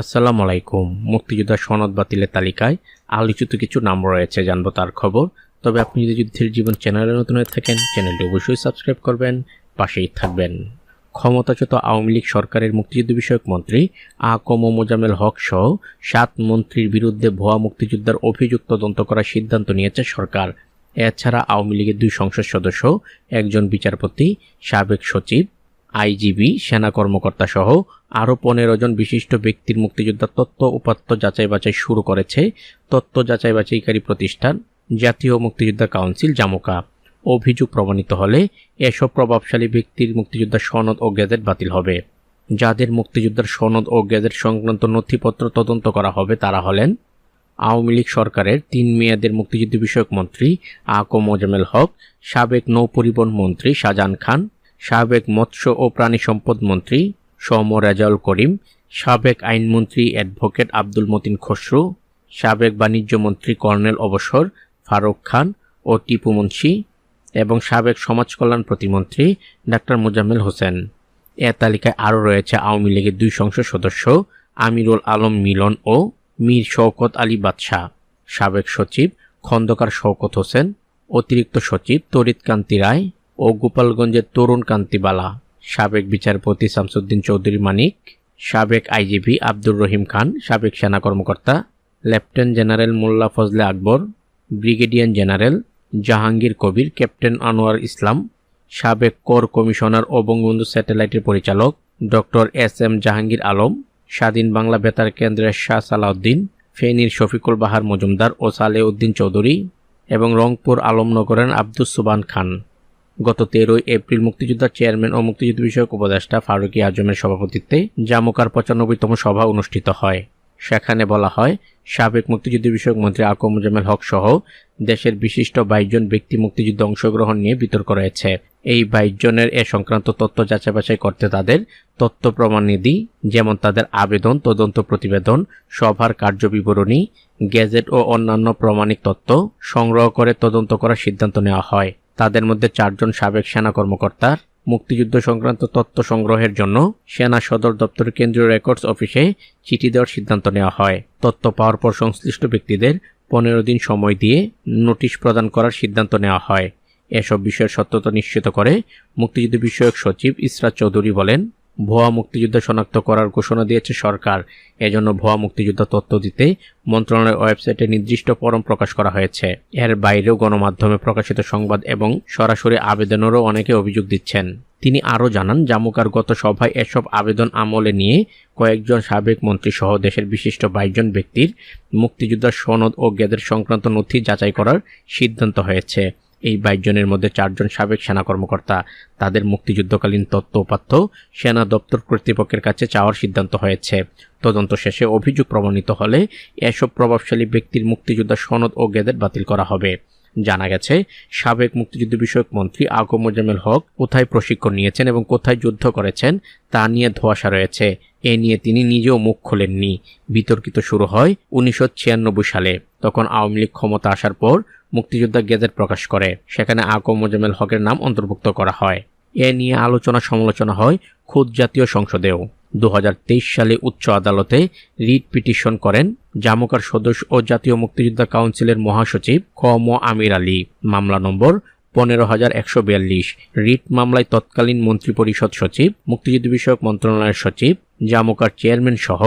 আসসালামু আলাইকুম মুক্তিযোদ্ধা সনদ বাতিলের তালিকায় আলোচিত কিছু নাম রয়েছে, জানব তার খবর। তবে আপনি যদি যুদ্ধের জীবন চ্যানেলে নতুন হয়ে থাকেন, চ্যানেলটি অবশ্যই সাবস্ক্রাইব করবেন, পাশেই থাকবেন। ক্ষমতাচ্যুত আওয়ামী লীগ সরকারের মুক্তিযুদ্ধ বিষয়ক মন্ত্রী আকম মোজামেল হক সহ সাত মন্ত্রীর বিরুদ্ধে ভুয়া মুক্তিযোদ্ধার অভিযোগ তদন্ত করার সিদ্ধান্ত নিয়েছে সরকার। এছাড়া আওয়ামী লীগের দুই সংসদ সদস্য, একজন বিচারপতি, সাবেক সচিব আইজিবি, সেনা কর্মকর্তা সহ আরও পনেরো জন বিশিষ্ট ব্যক্তির মুক্তিযোদ্ধার তথ্য উপাত্ত যাচাই বাছাই শুরু করেছে তথ্য যাচাই বাছাইকারী প্রতিষ্ঠান জাতীয় মুক্তিযোদ্ধা কাউন্সিল, জামুকা। অভিযোগ প্রমাণিত হলে এসব প্রভাবশালী ব্যক্তির মুক্তিযোদ্ধার সনদ ও গেজেট বাতিল হবে। যাদের মুক্তিযোদ্ধার সনদ ও গেজেট সংক্রান্ত নথিপত্র তদন্ত করা হবে তারা হলেন আওয়ামী লীগ সরকারের তিন মেয়াদের মুক্তিযুদ্ধ বিষয়ক মন্ত্রী আকম মোজামেল হক, সাবেক নৌপরিবহন মন্ত্রী শাহজাহান খান সাবেক মৎস্য ও প্রাণী সম্পদ মন্ত্রী সৌম রেজাউল করিম, সাবেক আইনমন্ত্রী অ্যাডভোকেট আব্দুল মতিন খসরু, সাবেক বাণিজ্য মন্ত্রী কর্নেল অবসর ফারুক খান ও টিপু মুন্সি এবং সাবেক সমাজ কল্যাণ প্রতিমন্ত্রী ডাক্তার মোজাম্মেল হোসেন। এ তালিকায় আরও রয়েছে আওয়ামী লীগের দুই সংসদ সদস্য আমিরুল আলম মিলন ও মীর শওকত আলী বাদশাহ। সাবেক সচিব খন্দকার শওকত হোসেন, অতিরিক্ত সচিব তরিত কান্তি রায় ও গোপালগঞ্জের তরুণ কান্তিবালা সাবেক বিচারপতি শামসুদ্দিন চৌধুরী মানিক, সাবেক আইজিপি আব্দুর রহিম খান, সাবেক সেনা কর্মকর্তা, lieutenant general Mollah Fazle Akbar, brigadier general Jahangir Kabir, captain Anwar Islam, সাবেক কর কমিশনার ও বঙ্গবন্ধু স্যাটেলাইটের পরিচালক doctor S M Jahangir Alam, Swadhin Bangla Betar কেন্দ্রের শাহ সালাউদ্দিন, ফেনীর শফিকুল বাহার মজুমদার ও সালে উদ্দিন চৌধুরী এবং রংপুর আলমনগরের আব্দুস সুবান খান। গত তেরোই এপ্রিল মুক্তিযোদ্ধার চেয়ারম্যান ও মুক্তিযুদ্ধ বিষয়ক উপদেষ্টা ফারুকি আজমের সভাপতিত্বে জামুকার পঁচানব্বইতম সভা অনুষ্ঠিত হয়। সেখানে বলা হয়, সাবেক মুক্তিযুদ্ধ বিষয়ক মন্ত্রী আকম মুজামেল হক সহ দেশের বিশিষ্ট বাইশজন ব্যক্তি মুক্তিযুদ্ধে অংশগ্রহণ নিয়ে বিতর্ক রয়েছে। এই বাইশ জনের এ সংক্রান্ত তথ্য যাচাই বাছাই করতে তাদের তথ্য প্রমাণনিধি যেমন তাদের আবেদন, তদন্ত প্রতিবেদন, সভার কার্যবিবরণী, গেজেট ও অন্যান্য প্রমাণিক তথ্য সংগ্রহ করে তদন্ত করার সিদ্ধান্ত নেওয়া হয়। তাদের মধ্যে চারজন সাবেক সেনা কর্মকর্তার মুক্তিযুদ্ধ সংক্রান্ত তথ্য সংগ্রহের জন্য সেনা সদর দপ্তরের কেন্দ্রীয় রেকর্ডস অফিসে চিঠি দেওয়ার সিদ্ধান্ত নেওয়া হয়। তথ্য পাওয়ার পর সংশ্লিষ্ট ব্যক্তিদের পনেরো দিন সময় দিয়ে নোটিশ প্রদান করার সিদ্ধান্ত নেওয়া হয়। এসব বিষয়ের সত্যতা নিশ্চিত করে মুক্তিযুদ্ধ বিষয়ক সচিব ইসরাত চৌধুরী বলেন ভুয়া মুক্তিযোদ্ধা শনাক্ত করার ঘোষণা দিয়েছে সরকার। এজন্য ভুয়া মুক্তিযোদ্ধা তথ্য দিতে মন্ত্রণালয়ের ওয়েবসাইটে নির্দিষ্ট ফরম প্রকাশ করা হয়েছে। এর বাইরেও গণমাধ্যমে প্রকাশিত সংবাদ এবং সরাসরি আবেদনেরও অনেকে অভিযোগ দিচ্ছেন। তিনি আরও জানান জামুকার গত সভায় এসব আবেদন আমলে নিয়ে কয়েকজন সাবেক মন্ত্রী সহ দেশের বিশিষ্ট বাইশজন ব্যক্তির মুক্তিযোদ্ধার সনদ ও গেদের সংক্রান্ত নথি যাচাই করার সিদ্ধান্ত হয়েছে। এই বাইশ জনের মধ্যে চারজন সাবেক সেনা কর্মকর্তা। তাদের মুক্তিযুদ্ধকালীন তথ্য উপাত্ত সেনা দপ্তর কর্তৃপক্ষের কাছে চাওয়ার সিদ্ধান্ত হয়েছে। তদন্ত শেষে অভিযোগ প্রমাণিত হলে এসব প্রভাবশালী ব্যক্তির মুক্তিযোদ্ধা সনদ ও গেদেট বাতিল করা হবে। জানা গেছে, সাবেক মুক্তিযুদ্ধ বিষয়ক মন্ত্রী আগম মোজামেল হক কোথায় প্রশিক্ষণ নিয়েছেন এবং কোথায় যুদ্ধ করেছেন তা নিয়ে ধোয়াশা রয়েছে। এ নিয়ে তিনি নিজেও মুখ খোলেননি। বিতর্কিত শুরু হয় উনিশশো ছিয়ানব্বই সালে। তখন আওয়ামী লীগ ক্ষমতা আসার পর মুক্তিযোদ্ধা গেজেট প্রকাশ করে। সেখানে আকম মোজামেল হকের নাম অন্তর্ভুক্ত করা হয়। এ নিয়ে আলোচনা সমালোচনা হয় খুদ জাতীয় সংসদেও। দুহাজার তেইশ সালে উচ্চ আদালতে রিট পিটিশন করেন জামুকার সদস্য ও জাতীয় মুক্তিযোদ্ধা কাউন্সিলের মহাসচিব ক ম আমির আলী। মামলা নম্বর পনেরো হাজার একশো বিয়াল্লিশ। রিট মামলায় তৎকালীন মন্ত্রিপরিষদ সচিব, মুক্তিযুদ্ধ বিষয়ক মন্ত্রণালয়ের সচিব, জামুকার চেয়ারম্যান সহ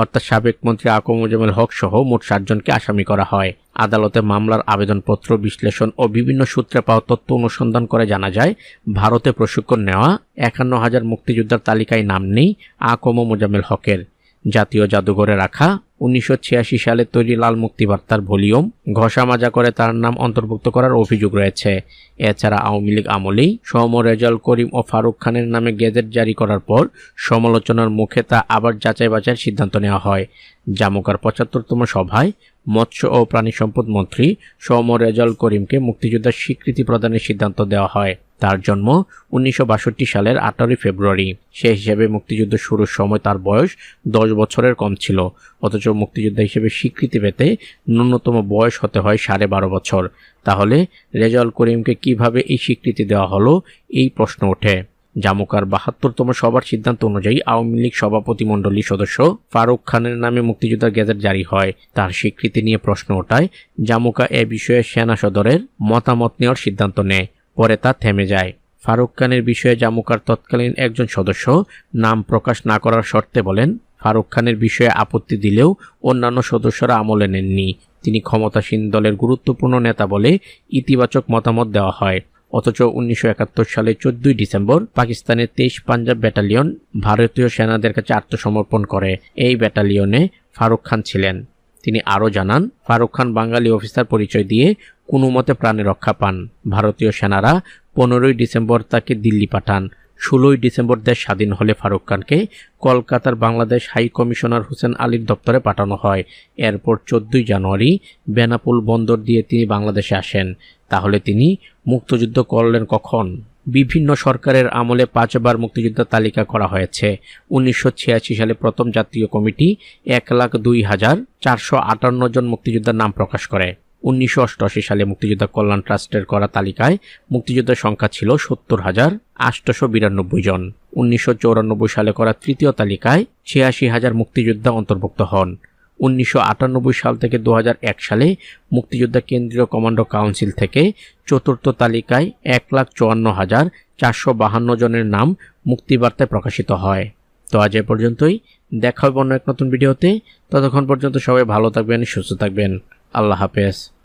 অর্থাৎ সাবেক মন্ত্রী আকমুজ্জামান হক সহ মোট সাতজনকে আসামি করা হয়। আদালতে মামলার আবেদনপত্র, বিশ্লেষণ ও বিভিন্ন সূত্রে পাওয়া তথ্য অনুসন্ধান করে জানা যায়, ভারতে প্রশিক্ষণ নেওয়া একান্ন হাজার মুক্তিযোদ্ধার তালিকায় নাম নেই আকম মোজাম্মেল হকের। জাতীয় জাদুঘরে রাখা উনিশশো ছিয়াশি সালে তৈরি লাল মুক্তিবার্তার ভলিউম ঘষা মাজা করে তার নাম অন্তর্ভুক্ত করার অভিযোগ রয়েছে। এছাড়া আওয়ামী লীগ আমলেই সৌম রেজাল করিম ও ফারুক খানের নামে গেজেট জারি করার পর সমালোচনার মুখে তা আবার যাচাই বাছাইয়ের সিদ্ধান্ত নেওয়া হয়। জামুকার পঁচাত্তরতম সভায় মৎস্য ও প্রাণী সম্পদ মন্ত্রী সৌম রেজাল করিমকে মুক্তিযোদ্ধার স্বীকৃতি প্রদানের সিদ্ধান্ত দেওয়া হয়। তার জন্ম উনিশশো বাষট্টি সালের আঠারোই ফেব্রুয়ারি। সে হিসেবে মুক্তিযুদ্ধ শুরুর সময় তার বয়স দশ বছরের কম ছিল, অথচ মুক্তিযোদ্ধা হিসেবে স্বীকৃতি পেতে ন্যূনতম বয়স হতে হয় সাড়ে বারো বছর। তাহলে রেজাউল করিমকে কীভাবে এই স্বীকৃতি দেওয়া হলো? এই প্রশ্ন ওঠে। জামুকার বাহাত্তরতম সভার সিদ্ধান্ত অনুযায়ী আওয়ামী লীগ সভাপতি মণ্ডলীর সদস্য ফারুক খানের নামে মুক্তিযোদ্ধার গেজেট জারি হয়। তার স্বীকৃতি নিয়ে প্রশ্ন ওঠায় জামুকা এ বিষয়ে সেনা সদরের মতামত নেওয়ার সিদ্ধান্ত নেয়। পরে তা থেমে যায়। ফারুক খানের বিষয়ে জামুকার তৎকালীন একজন সদস্য নাম প্রকাশ না করার শর্তে বলেন, ফারুক খানের বিষয়ে আপত্তি দিলেও অন্যান্য সদস্যরা আমলে নেননি। তিনি ক্ষমতাসীন দলের গুরুত্বপূর্ণ নেতা বলে ইতিবাচক মতামত দেওয়া হয়। অথচ উনিশশো একাত্তর সালে চোদ্দই ডিসেম্বর পাকিস্তানের তেইশ পাঞ্জাব ব্যাটালিয়ন ভারতীয় সেনাদের কাছে আত্মসমর্পণ করে। এই ব্যাটালিয়নে ফারুক খান ছিলেন। তিনি আরও জানান, ফারুক খান বাঙালি অফিসার পরিচয় দিয়ে কোনো মতে প্রাণে রক্ষা পান। ভারতীয় সেনারা পনেরোই ডিসেম্বর তাকে দিল্লি পাঠান। ষোলোই ডিসেম্বর দেশ স্বাধীন হলে ফারুক খানকে কলকাতার বাংলাদেশ হাই কমিশনার হোসেন আলীর দপ্তরে পাঠানো হয়। এরপর চোদ্দই জানুয়ারি বেনাপুল বন্দর দিয়ে তিনি বাংলাদেশে আসেন। তাহলে তিনি মুক্তযুদ্ধ করলেন কখন? বিভিন্ন সরকারের আমলে পাঁচবার মুক্তিযোদ্ধার তালিকা করা হয়েছে। উনিশশো ছিয়াশি সালে প্রথম জাতীয় কমিটি এক লাখ দুই হাজার চারশো আটান্ন জন মুক্তিযোদ্ধার নাম প্রকাশ করে। উনিশশো অষ্টআশি সালে মুক্তিযোদ্ধা কল্যাণ ট্রাস্টের করা তালিকায় মুক্তিযোদ্ধার সংখ্যা ছিল সত্তর হাজার আটশোশো বিরানব্বই জন। উনিশশো সালে করা তৃতীয় তালিকায় ছিয়াশি হাজার মুক্তিযোদ্ধা অন্তর্ভুক্ত হন। উনিশশো আটানব্বই সাল থেকে দু হাজার এক সালে মুক্তিযোদ্ধা কেন্দ্রীয় কমান্ডো কাউন্সিল থেকে চতুর্থ তালিকায় এক লাখ চুয়ান্ন হাজার চারশো বাহান্ন জনের নাম মুক্তিবার্তায় প্রকাশিত হয়। তো আজ এ পর্যন্তই। দেখা হবে অন্য এক নতুন ভিডিওতে। ততক্ষণ পর্যন্ত সবাই ভালো থাকবেন, সুস্থ থাকবেন। আল্লাহ হাফেজ।